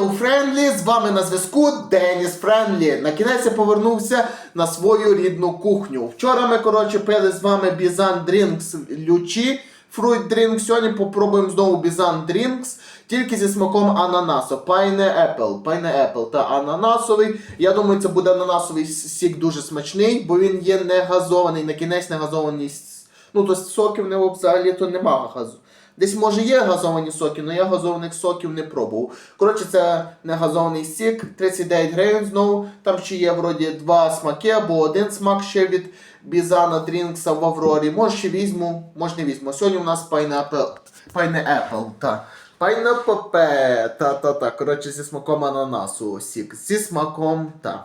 Hello Friendly, з вами на зв'язку Деніс Френдлі. На кінець я повернувся на свою рідну кухню. Вчора ми, коротше, пили з вами Bizan Drinks Лючі, Fruit Drink. Сьогодні попробуємо знову Bizan Drinks, тільки зі смаком ананасу. Pineapple, Pineapple та ананасовий. Я думаю, це буде ананасовий сік дуже смачний, бо він є не газований, на кінець не газований. Ну, то соків не взагалі то немає газу. Десь може є газовані соки, але я газованих соків не пробував. Коротше, це не газований сік, 39 гривень знову. Там ще є вроді два смаки або один смак ще від Бізана Дрінкса в Аврорі. Може ще візьму, може не візьму. Сьогодні у нас Pineapple. Pineapple, та. Pineapple, та-та-та. Коротше, зі смаком ананасу сік. Зі смаком, та.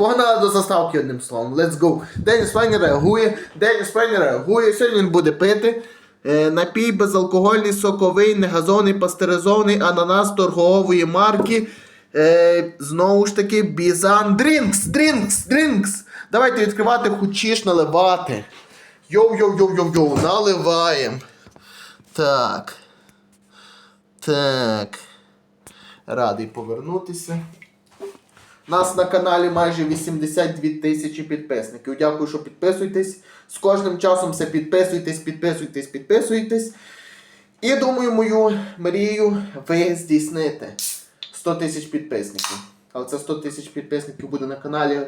Погнали до заставки одним словом. Let's go. Деніс Файні реагує. Деніс Файні реагує. Сьогодні він буде пити. Е, напій безалкогольний, соковий, негазований, пастеризований ананас торгової марки. Е, знову ж таки, Бізан Дрінкс, Дрінкс, Дрінкс. Давайте відкривати, хочеш наливати. Йоу-йоу-йоу-йоу-йоу, наливаємо. Так. Так. Радий повернутися. Нас на каналі майже 82 тисячі підписників. Дякую, що підписуєтесь. З кожним часом все підписуйтесь, підписуйтесь, підписуйтесь. І думаю, мою мрію ви здійсните 100 тисяч підписників. Але це 100 тисяч підписників буде на каналі,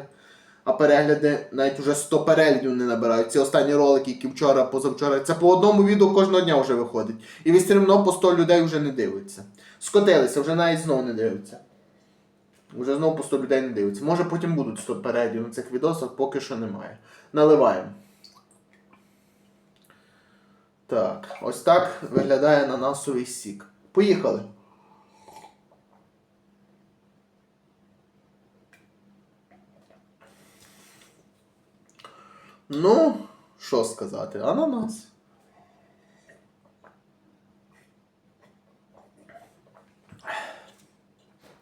а перегляди навіть вже 100 переглядів не набирають. Ці останні ролики, які вчора, позавчора. Це по одному відео кожного дня вже виходить. І все одно по 100 людей вже не дивиться. Скотилися, вже навіть знову не дивляться. Вже знову по 100 людей не дивиться. Може потім будуть 100 переглядів на цих відосах, поки що немає. Наливаємо. Так, ось так виглядає ананасовий сік. Поїхали. Ну, що сказати? Ананас.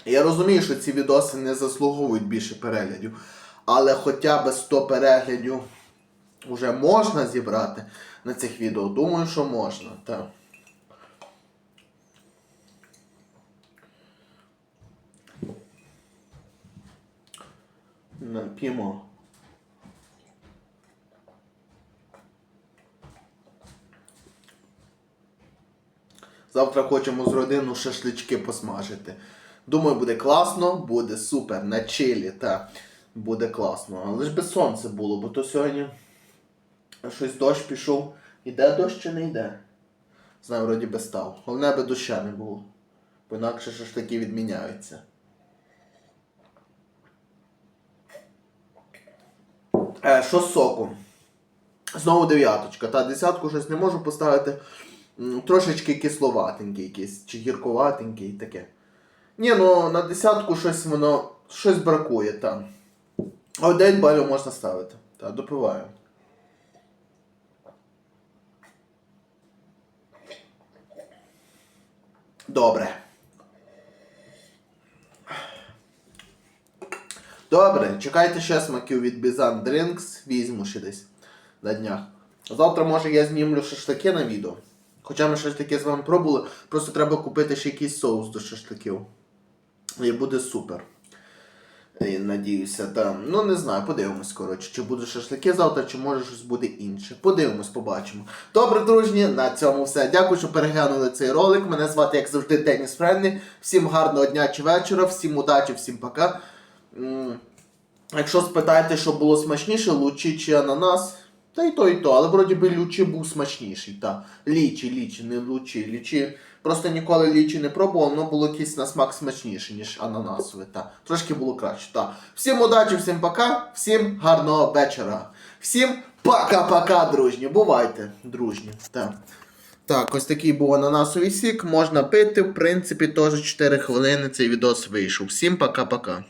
Я розумію, що ці відоси не заслуговують більше переглядів, але хоча б 100 переглядів вже можна зібрати на цих відео. Думаю, що можна. Так. Нап'ємо. Завтра хочемо з родину шашлички посмажити. Думаю, буде класно, буде супер на чилі, та буде класно. Але ж без сонця було, бо то сьогодні щось дощ пішов. Іде дощ чи не йде? Знаю, вроді би став. Головне, аби доща не було. Бо інакше шашлики відміняються. Е, що з соку? Знову дев'яточка. Та десятку щось не можу поставити. Трошечки кисловатенький якийсь, чи гірковатенький таке. Ні, ну на десятку щось воно щось бракує там. А 9 балів можна ставити. Так, допиваю. Добре. Добре, чекайте ще смаків від Bizan Drinks, візьму ще десь на днях. Завтра, може, я знімлю шашлики на відео. Хоча ми шашлики з вами пробували, просто треба купити ще якийсь соус до шашликів. І буде супер. І, надіюся, там. Ну не знаю, подивимось, коротше, чи будуть шашлики завтра, чи може щось буде інше. Подивимось, побачимо. Добре, дружні, на цьому все. Дякую, що переглянули цей ролик. Мене звати, як завжди, Деніс Френлі. Всім гарного дня чи вечора, всім удачі, всім пока. Якщо спитаєте, що було смачніше, лучі чи ананас, та і то, і то, але вроді би лючі був смачніший. Та. Лічі, лічі, не лучі. Лічі. Просто ніколи лічі не пробував, воно було якийсь на смак смачніше, ніж ананасове. Та. Трошки було краще. Та. Всім удачі, всім пока, всім гарного вечора. Всім пока-пока, дружні. Бувайте, дружні. Та. Так, ось такий був ананасовий сік. Можна пити, в принципі, теж 4 хвилини цей відос вийшов. Всім пока-пока.